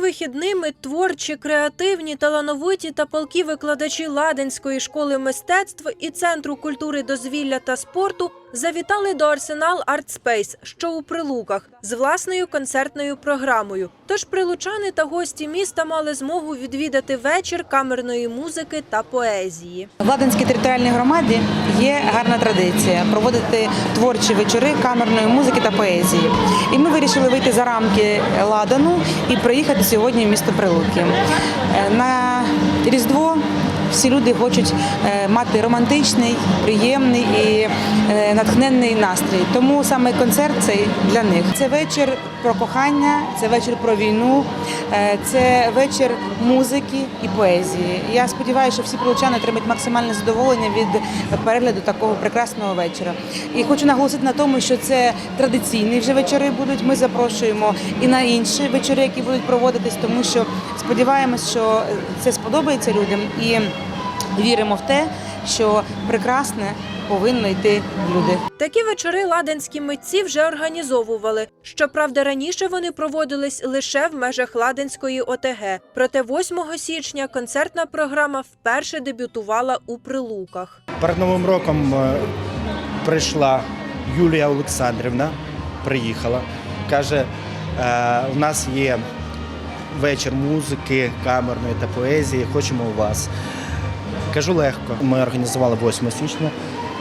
вихідними творчі, креативні, талановиті та палкі викладачі Ладенської школи мистецтв і Центру культури, дозвілля та спорту завітали до Арсенал Арт Space, що у Прилуках, з власною концертною програмою. Тож прилучани та гості міста мали змогу відвідати вечір камерної музики та поезії. В Ладанській територіальній громаді є гарна традиція проводити творчі вечори камерної музики та поезії. І ми вирішили вийти за рамки Ладану і приїхати сьогодні в місто Прилуки. Е, На Різдво всі люди хочуть е, мати романтичний, приємний і е, натхненний настрій. Тому саме концерт цей для них. Це вечір про кохання, це вечір про війну, е, це вечір музики і поезії. Я сподіваюся, що всі прилучани отримають максимальне задоволення від перегляду такого прекрасного вечора. І хочу наголосити на тому, що це традиційні вже вечори будуть. Ми запрошуємо і на інші вечори, які будуть проводитись, тому що сподіваємось, що це сподобається людям і віримо в те, що прекрасне повинно йти в люди. Такі вечори ладенські митці вже організовували. Щоправда, раніше вони проводились лише в межах Ладенської ОТГ. Проте 8 січня концертна програма вперше дебютувала у Прилуках. Перед Новим роком е, прийшла Юлія Олександрівна, приїхала. Каже, е, у нас є вечір музики, камерної та поезії, хочемо у вас. Кажу легко. Ми організували 8 січня.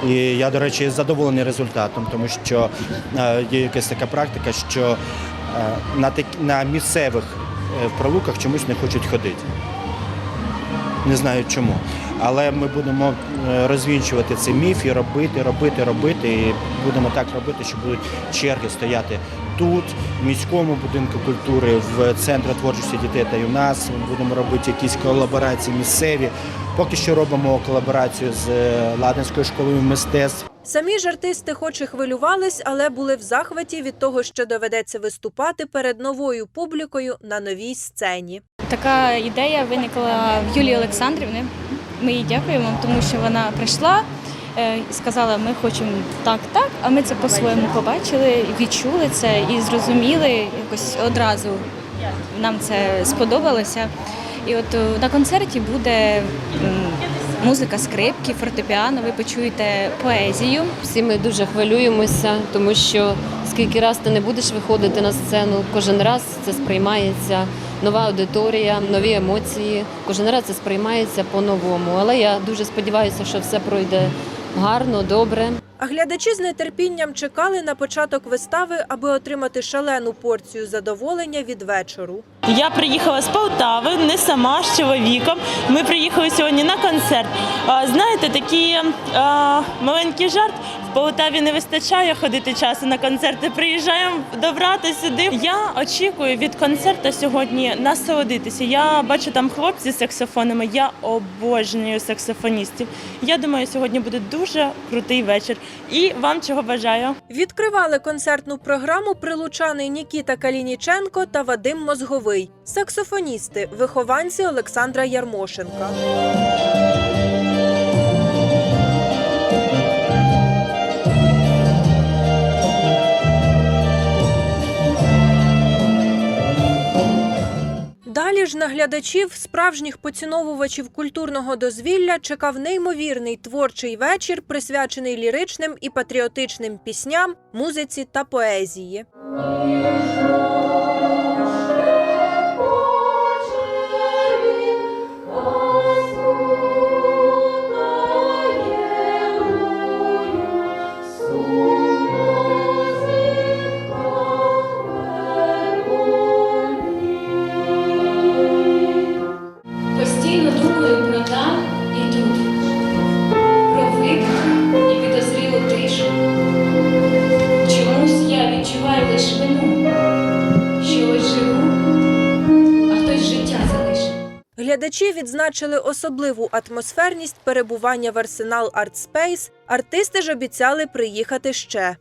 І я, до речі, задоволений результатом, тому що е, є якась така практика, що е, на, на місцевих е, пролуках чомусь не хочуть ходити. Не знаю чому. Але ми будемо розвінчувати цей міф і робити, робити, робити. І будемо так робити, що будуть черги стояти тут, в міському будинку культури, в центрі творчості дітей та юнацтв. Ми будемо робити якісь колаборації місцеві. Поки що робимо колаборацію з е, Ладенською школою мистецтв. Самі ж артисти хоч і хвилювались, але були в захваті від того, що доведеться виступати перед новою публікою на новій сцені. Така ідея виникла в Юлії Олександрівни. Ми їй дякуємо, тому що вона прийшла е, і сказала, ми хочемо так, так. А ми це по-своєму побачили, відчули це і зрозуміли якось одразу. Нам це сподобалося. І от е, на концерті буде музика скрипки, фортепіано. Ви почуєте поезію. Всі ми дуже хвилюємося, тому що скільки раз ти не будеш виходити на сцену, кожен раз це сприймається нова аудиторія, нові емоції. Кожен раз це сприймається по-новому. Але я дуже сподіваюся, що все пройде гарно, добре. А глядачі з нетерпінням чекали на початок вистави, аби отримати шалену порцію задоволення від вечору. Я приїхала з Полтави, не сама з чоловіком. Ми приїхали сьогодні на концерт. Знаєте, такий а, маленький жарт. В Полтаві не вистачає ходити часу на концерти. Приїжджаємо добрати сюди. Я очікую від концерту сьогодні насолодитися. Я бачу там хлопці з саксофонами. Я обожнюю саксофоністів. Я думаю, сьогодні буде дуже крутий вечір. І вам чого бажаю. Відкривали концертну програму прилучани Нікіта Калініченко та Вадим Мозговий, саксофоністи, вихованці Олександра Ярмошенка. Далі ж на глядачів, справжніх поціновувачів культурного дозвілля, чекав неймовірний творчий вечір, присвячений ліричним і патріотичним пісням, музиці та поезії. Глядачі відзначили особливу атмосферність перебування в Арсенал Артспейс. Артисти ж обіцяли приїхати ще.